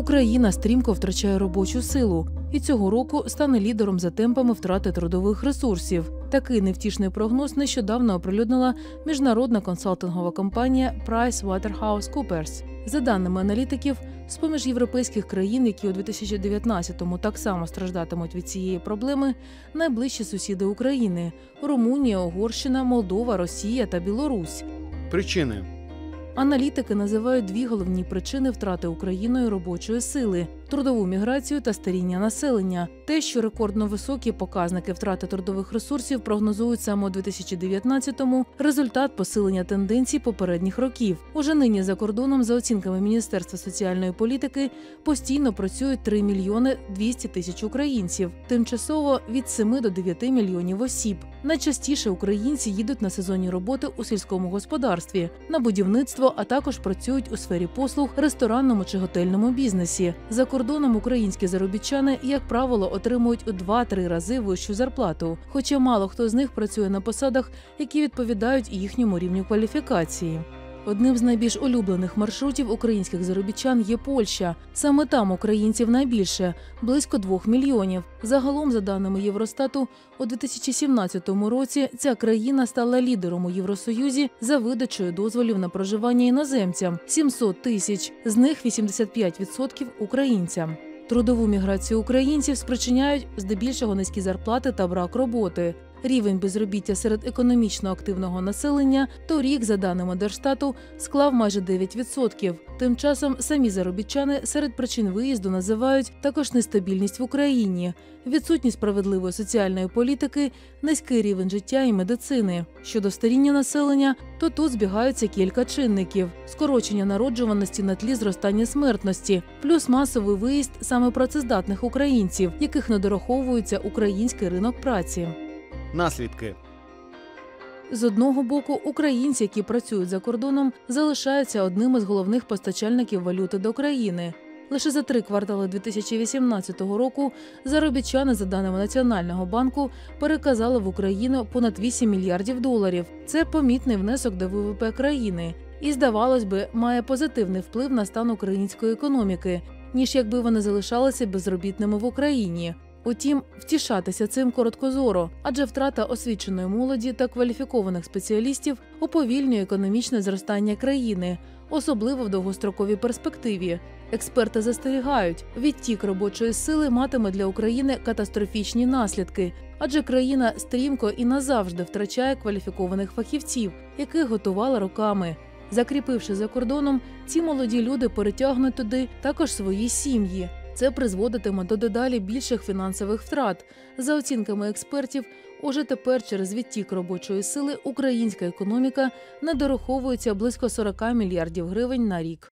Україна стрімко втрачає робочу силу і цього року стане лідером за темпами втрати трудових ресурсів. Такий невтішний прогноз нещодавно оприлюднила міжнародна консалтингова компанія PricewaterhouseCoopers. За даними аналітиків, з поміж європейських країн, які у 2019-му так само страждатимуть від цієї проблеми, найближчі сусіди України Румунія, Угорщина, Молдова, Росія та Білорусь. Причини Аналітики називають дві головні причини втрати Україною робочої сили: трудову міграцію та старіння населення. Те, що рекордно високі показники втрати трудових ресурсів прогнозують саме у 2019-му – результат посилення тенденцій попередніх років. Уже нині за кордоном, за оцінками Міністерства соціальної політики, постійно працюють 3 мільйони 200 тисяч українців, тимчасово від 7 до 9 мільйонів осіб. Найчастіше українці їдуть на сезонні роботи у сільському господарстві, на будівництво, а також працюють у сфері послуг, ресторанному чи готельному бізнесі. За кордоном українські заробітчани, як правило, отримують у 2-3 рази вищу зарплату. Хоча мало хто з них працює на посадах, які відповідають їхньому рівню кваліфікації. Одним з найбільш улюблених маршрутів українських заробітчан є Польща. Саме там українців найбільше близько двох мільйонів. Загалом, за даними Євростату, у 2017 році ця країна стала лідером у Євросоюзі за видачею дозволів на проживання іноземцям 700 тисяч, з них 85% українцям. Трудову міграцію українців спричиняють здебільшого низькі зарплати та брак роботи. Рівень безробіття серед економічно активного населення торік, за даними Держстату, склав майже 9%. Тим часом самі заробітчани серед причин виїзду називають також нестабільність в Україні, відсутність справедливої соціальної політики, низький рівень життя і медицини. Щодо старіння населення, то тут збігаються кілька чинників: скорочення народжуваності на тлі зростання смертності, плюс масовий виїзд саме працездатних українців, яких не дораховується український ринок праці. Наслідки. З одного боку, українці, які працюють за кордоном, залишаються одним із головних постачальників валюти до країни. Лише за три квартали 2018 року заробітчани, за даними Національного банку, переказали в Україну понад 8 мільярдів доларів. Це помітний внесок до ВВП країни, і здавалось би, має позитивний вплив на стан української економіки, ніж якби вони залишалися безробітними в Україні. Утім, втішатися цим короткозоро, адже втрата освіченої молоді та кваліфікованих спеціалістів уповільнює економічне зростання країни, особливо в довгостроковій перспективі. Експерти застерігають, відтік робочої сили матиме для України катастрофічні наслідки, адже країна стрімко і назавжди втрачає кваліфікованих фахівців, яких готувала роками. Закріпивши за кордоном, ці молоді люди перетягнуть туди також свої сім'ї. Це призводитиме до дедалі більших фінансових втрат. За оцінками експертів, уже тепер через відтік робочої сили українська економіка не дораховується близько 40 мільярдів гривень на рік.